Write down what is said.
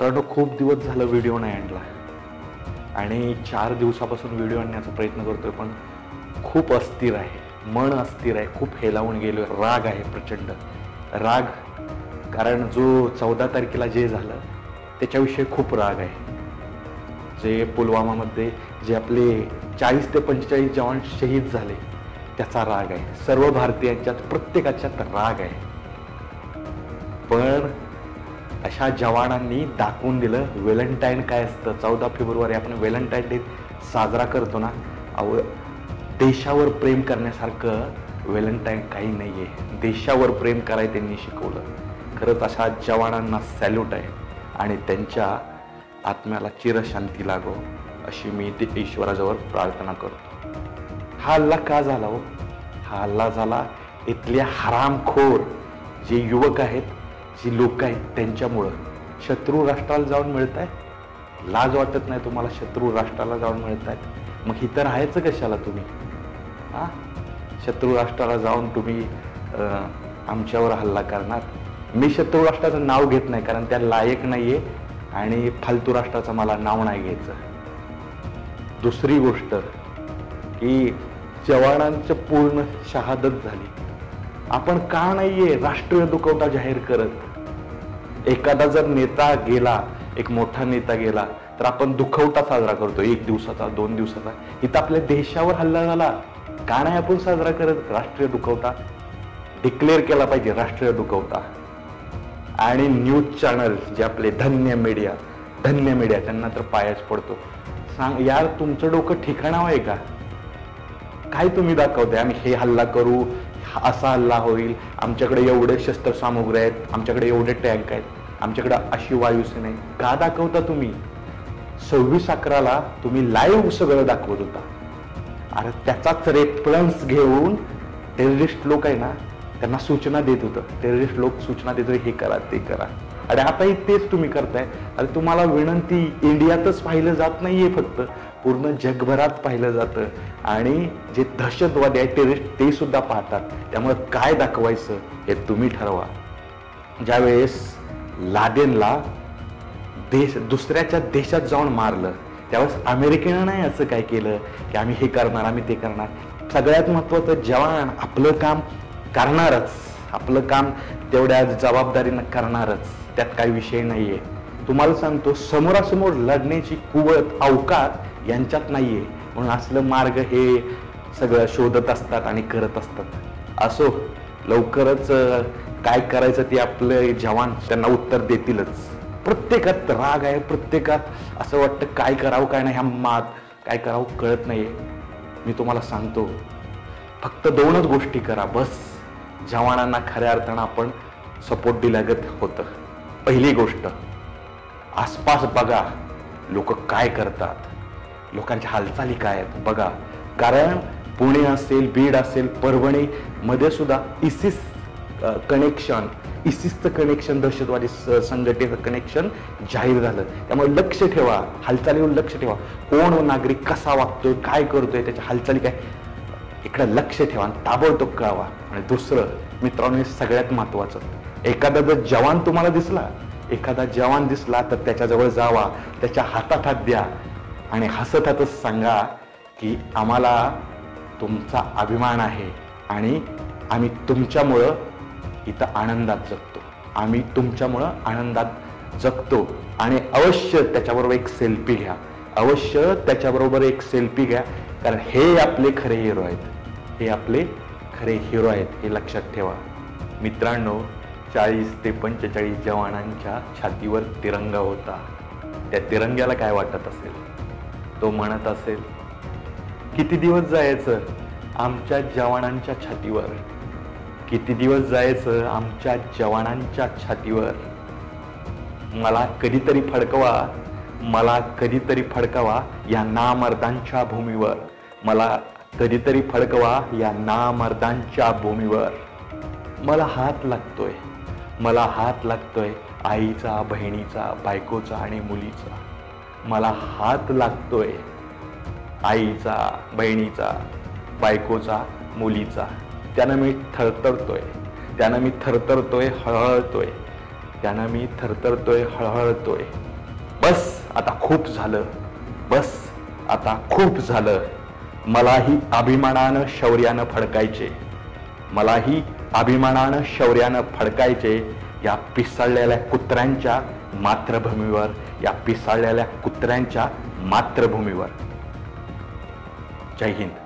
मित्रांनो खूप दिवस झालं व्हिडिओ नाही आणला. आणि चार दिवसापासून व्हिडिओ आणण्याचा प्रयत्न करतोय पण खूप अस्थिर आहे. मन अस्थिर आहे खूप हेलावून गेलो राग आहे प्रचंड. राग कारण जो चौदा तारखेला जे झालं त्याच्याविषयी खूप राग आहे. जे पुलवामामध्ये जे आपले चाळीस ते पंचेचाळीस जवान शहीद झाले त्याचा राग आहे. सर्व भारतीयांच्यात प्रत्येकाच्यात राग आहे. पण अशा जवानांनी दाखवून दिलं व्हॅलेंटाईन काय असतं? चौदा फेब्रुवारी आपण व्हॅलेंटाईन डे साजरा करतो ना अव देशावर प्रेम करण्यासारखं व्हॅलेंटाईन काही नाही आहे देशावर प्रेम करायला त्यांनी शिकवलं. खरंच अशा जवानांना सॅल्यूट आहे आणि त्यांच्या आत्म्याला चिरशांती लागो अशी मी ते ईश्वराजवळ प्रार्थना करतो. हा हल्ला का झाला हो? हा हल्ला झाला इथल्या हरामखोर जे युवक आहेत जी लोक आहेत त्यांच्यामुळं. शत्रू राष्ट्राला जाऊन मिळत आहे लाज वाटत नाही तुम्हाला शत्रू राष्ट्राला जाऊन मिळत आहेत मग इतर राहायचं कशाला तुम्ही? हा? शत्रू राष्ट्राला जाऊन तुम्ही आमच्यावर हल्ला करणार. मी शत्रू राष्ट्राचं नाव घेत नाही कारण त्या लायक नाही आहे आणि फालतू राष्ट्राचं मला नाव नाही घ्यायचं. दुसरी गोष्ट की जवानांचं पूर्ण शहादत झाली. आपण का नाहीये राष्ट्रीय दुखवटा जाहीर करत? एखादा जर नेता गेला एक मोठा नेता गेला तर आपण दुखवटा साजरा करतो. एक दिवसाचा दोन दिवसाचा. इथं आपल्या देशावर हल्ला झाला. का नाही आपण साजरा करत? राष्ट्रीय दुखवटा डिक्लेअर केला पाहिजे राष्ट्रीय दुखवटा आणि न्यूज चॅनल जे आपले धन्य मीडिया धन्य मीडिया त्यांना तर पायाच पडतो. सांग यार तुमचं डोकं ठिकाणावं आहे का? काय तुम्ही दाखवते आम्ही हे हल्ला करू असा हल्ला होईल. आमच्याकडे एवढे शस्त्रसामुग्री आहेत आमच्याकडे एवढे टँक आहेत आमच्याकडे अशी वायुसेना आहे. का दाखवता तुम्ही? सव्वीस अकराला तुम्ही लाईव्ह सगळं दाखवत होता. अरे त्याचाच रेफरन्स घेऊन टेररिस्ट लोक आहे ना त्यांना सूचना देत होतं. टेररिस्ट लोक सूचना देत होते हे करा ते करा. आणि आताही तेच तुम्ही करताय. अरे तुम्हाला विनंती इंडियातच पाहिलं जात नाहीये फक्त. पूर्ण जगभरात पाहिलं जातं. आणि जे दहशतवादी आहे टेरिस्ट ते सुद्धा पाहतात. त्यामुळे काय दाखवायचं हे तुम्ही ठरवा. ज्यावेळेस लादेनला देश दुसऱ्याच्या देशात जाऊन मारलं त्यावेळेस अमेरिकेनं नाही असं काय केलं की आम्ही हे करणार आम्ही ते करणार. सगळ्यात महत्वाचं जवान आपलं काम करणारच. आपलं काम तेवढ्या जबाबदारीनं करणारच. त्यात काही विषय नाहीये. तुम्हाला सांगतो समोरासमोर लढण्याची कुवत अवकात यांच्यात नाहीये. म्हणून असलं मार्ग हे सगळं शोधत असतात आणि करत असतात. असो लवकरच काय करायचं ते आपले जवान त्यांना उत्तर देतीलच. प्रत्येकात राग आहे प्रत्येकात असं वाटतं काय करावं काय नाही ह्या मात काय करावं कळत नाहीये. मी तुम्हाला सांगतो फक्त दोनच गोष्टी करा बस. जवानांना खऱ्या अर्थानं आपण सपोर्ट दिल्यागत होतं. पहिली गोष्ट आसपास बघा लोक काय करतात. लोकांच्या हालचाली काय आहेत बघा. कारण पुणे असेल बीड असेल परभणी मध्ये सुद्धा इसिस कनेक्शन इसिसचं कनेक्शन दहशतवादी संघटनेचं कनेक्शन जाहीर झालं. त्यामुळे लक्ष ठेवा हालचालीवर लक्ष ठेवा. कोण नागरिक कसा वागतोय काय करतोय त्याच्या हालचाली काय? इकडं लक्ष ठेवा आणि ताबडतोब कळावा. आणि दुसरं मित्रांनो हे सगळ्यात महत्वाचं. एखादा जर जवान तुम्हाला दिसला एखादा जवान दिसला तर त्याच्याजवळ जावा त्याच्या हातात हात द्या. आणि हसत हसत सांगा की आम्हाला तुमचा अभिमान आहे आणि आम्ही तुमच्यामुळं इथं आनंदात जगतो. आम्ही तुमच्यामुळं आनंदात जगतो. आणि अवश्य त्याच्याबरोबर एक सेल्फी घ्या. अवश्य त्याच्याबरोबर एक सेल्फी घ्या. कारण हे आपले खरे हिरो आहेत. हे आपले खरे हिरो आहेत हे लक्षात ठेवा. मित्रांनो चाळीस ते पंचेचाळीस जवानांच्या छातीवर तिरंगा होता. त्या तिरंग्याला काय वाटत असेल? तो म्हणत असेल किती दिवस जायचं आमच्या जवानांच्या छातीवर? किती दिवस जायचं आमच्या जवानांच्या छातीवर? मला कधीतरी फडकवा मला कधीतरी फडकवा या नामर्दांच्या भूमीवर. मला कधीतरी फडकवा या नामर्दांच्या भूमीवर. मला हात लागतोय. मला हात लागतोय आईचा बहिणीचा बायकोचा आणि मुलीचा. मला हात लागतोय आईचा बहिणीचा बायकोचा मुलीचा. त्यानं मी थरथरतोय. त्यानं मी थरथरतोय हळहळतोय. त्यानं मी थरथरतोय हळहळतोय. बस आता खूप झालं. बस आता खूप झालं. मलाही अभिमानानं शौर्यानं फडकायचे. मलाही अभिमानानं शौर्यानं फडकायचे या पिसाळलेल्या कुत्र्यांच्या मातृभूमीवर या पिसाळलेल्या कुत्र्यांच्या मातृभूमीवर. जय हिंद.